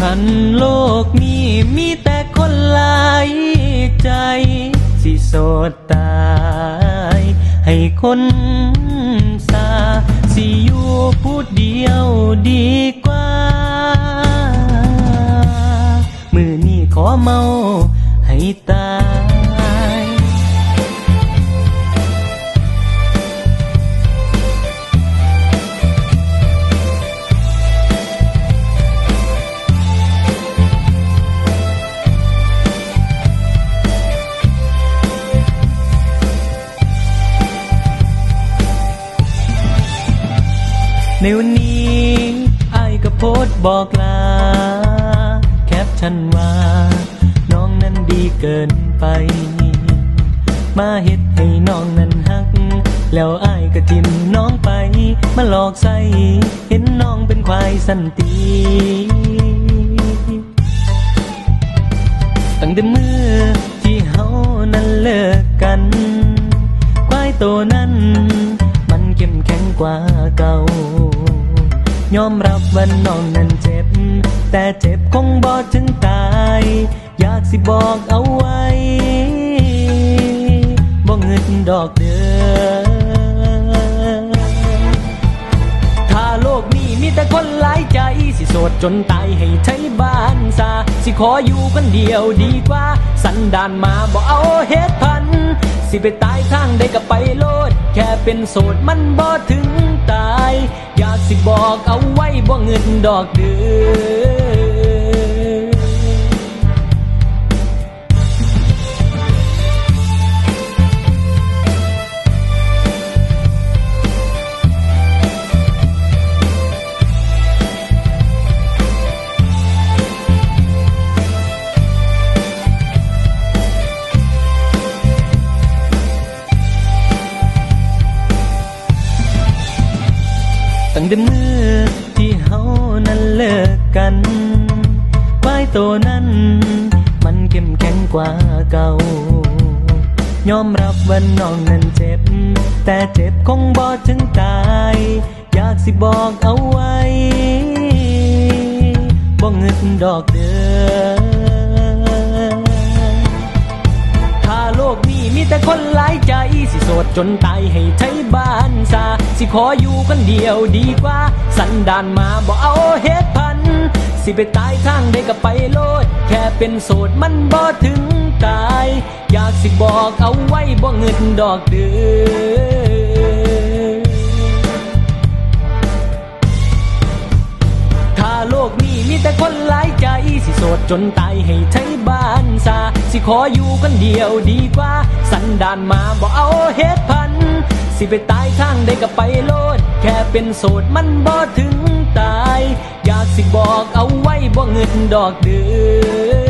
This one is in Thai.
คันโลกมีมีแต่คนหลายใจ สิโสดตาย ให้คนสา สิอยู่พูดเดียวดีกว่า มือนี้ขอเมาให้ตาย ในวันนี้ไอ้ก็โพสบอกลา แคปชั่นว่า น้องนั้นดีเกินไป มาเฮ็ดให้น้องนั้นหัก แล้วไอ้ก็ทิมน้องไป มาหลอกใส่เห็นน้องเป็นควายสันติตั้งแต่มือที่เฮานั้นเลิกกัน ควายตัวนั้น มันเข้มแข็งกว่าเก่า ยอมรับว่าน้องนั้นเจ็บ แต่เจ็บคงบ่ถึงตาย อยากสิบอกเอาไว้บ่เงินดอกเด้อถ้าโลกนี้มีแต่คนหลายใจ สิโสดจนตายให้ใช้บ้านซาสิขออยู่กันเดียวดีกว่า สันดานมาบ่เอาเหตุพัน สิไปตายทางใดก็ไปโลด แค่เป็นโสดมันบ่ถึง บอกเอาไว้บ่เงินดอกเดือ ตั้งแต่มือที่เฮานั้นเลิกกันควายตัวนั้น มันเข้มแข็งกว่าเก่ายอมรับว่าน้องนั้นเจ็บ แต่เจ็บคงบ่ถึงตาย อยากสิบอกเอาไว้บ่เงินดอกเด้อ จนตายให้ใช้บ้านซาสิขออยู่กันเดียวดีกว่า สันดานมาบ่เอาเหตุพัน สิไปตายทางใดก็ไปโลด แค่เป็นโสดมันบ่ถึงตาย อยากสิบอกเอาไว้บ่เงินดอกเดือถ้าโลกนี้มีแต่คนหลายใจ สิโสดจนตายให้ใช้บ้านซาสิขออยู่คนเดียวดีกว่า สันดานมาบ่เอาเฮ็ดพัน สิไปตายทางใดก็ไปโลด แค่เป็นโสดมันบ่ถึงตาย อยากสิบอกเอาไว้บ่เงินดอกเดือ